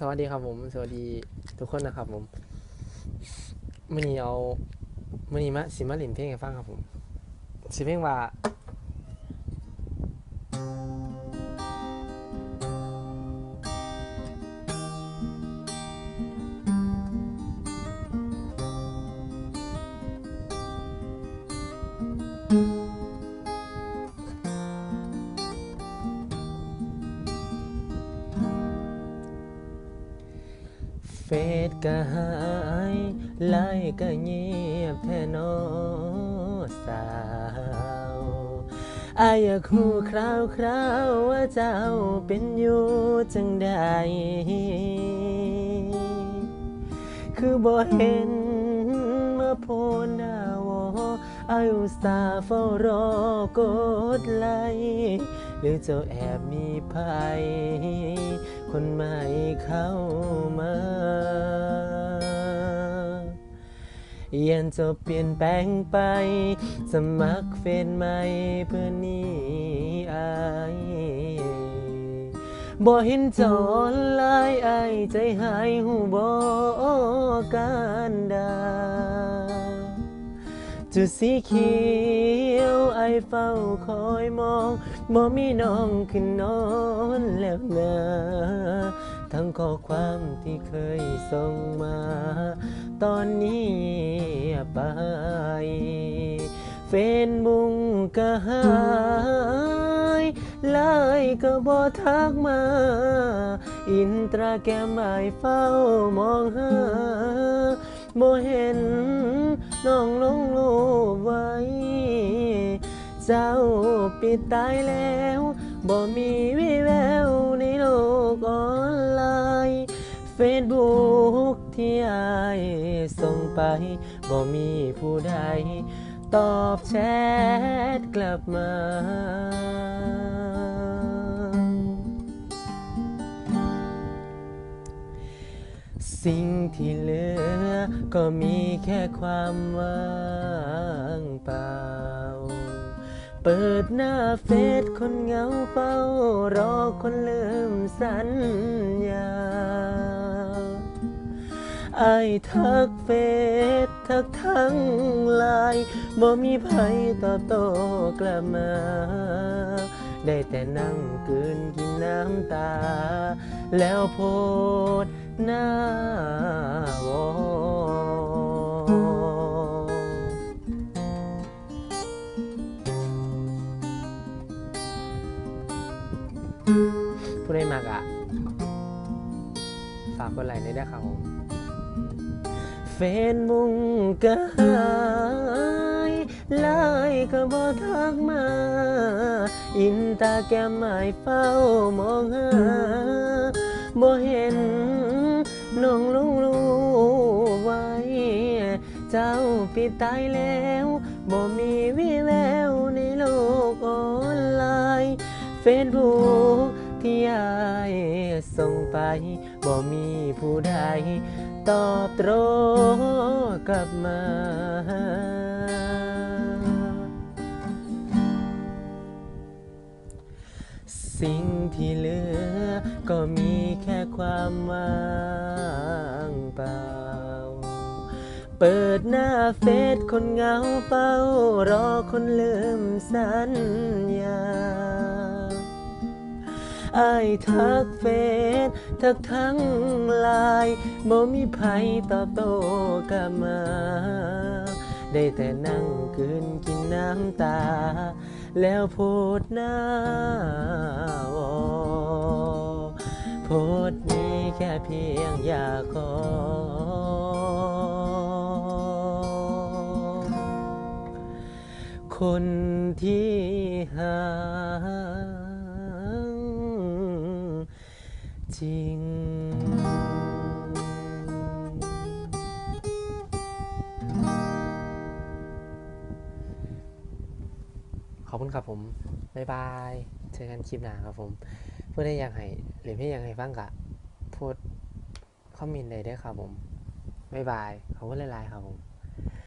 สวัสดีครับผม สวัสดีทุกคนนะครับผมมื่อนี้เอามื่อนี้มาสิมาเล่นเพลงให้ฟังครับผมสิเพลงว่า เฟซก็หายไลก็เงียบแท้นอสาวอายอยากคูคราวคราวว่าเจ้าเป็นอยู่จังใดคือบ่เห็นมาโพนหน้าวอายุสาเฝ้ารอกดไลหรือเจ้าแอบมีภัย คนใหม่เข้ามายันจะเปลี่ยนแปลงไป สมัครเฟซใหม่เพื่อนี้อายบ่เห็นจอนลายไอายใจหายหูบ่การดา จุดสีเขียวไอเฝ้าคอยมองบ่มีน้องขึ้นนอนแล้วนะทั้งข้อความที่เคยส่งมา ตอนนี้ไปเฟนบุงก็หายไลน์ก็บ่ทักมา อินตราแกรมไอเฝ้ามองหาบ่เห็นน้องลงรู เจ้าปิดตายแล้วบ่มีวิแววในโลกออนไลน์เฟซบุ๊กที่ไอส่งไปบ่มีผู้ใด ตอบแชทกลับมา สิ่งที่เหลือก็มีแค่ความว่างเปล่า ปิดหน้าเฟซคนเหงาเฝ้ารอคนลืมสัญญาไอทักเฟซทักทั้งไลน์บ่มีไผตอบโต้กลับมา ได้แต่นั่งกืนกินน้ำตา แล้วโพดหน้าวอ ผู้ใดมากอะฝากกดไลค์ได้ครับผมเฟนมุงก็หายไลน์ก็บ่ทักมา อินตาแกมหมายเฝ้ามองหาบ่เห็นน้องลงรูไว้ เจ้าปิดตายแล้วบ่มีวิแววในโลกออนไลน์ ซบุ๊กที่อายส่งไปบ่มีผู้ใดตอบตรงกลับมา สิ่งที่เหลือก็มีแค่ความว่างเปล่า เปิดหน้าเฟซคนเหงาเฝ้ารอคนลืมสัญญา อายทักเฟซทักทั้งไลน์บ่มีไผตอบโต้กลับมา ได้แต่นั่งคืนกินน้ำตา แล้วโพดหน้าวอโพดนี้แค่เพียงอยากขอคนที่หาง จริง ขอบคุณครับผม บ๊ายบาย เจอกันคลิปหน้าครับผมเพื่อได้ยากให้หรือพี่ยากให้ฟังกะพูดคอมเมนต์ใดได้ครับผม บ๊ายบาย ขอบคุณหลายๆครับผม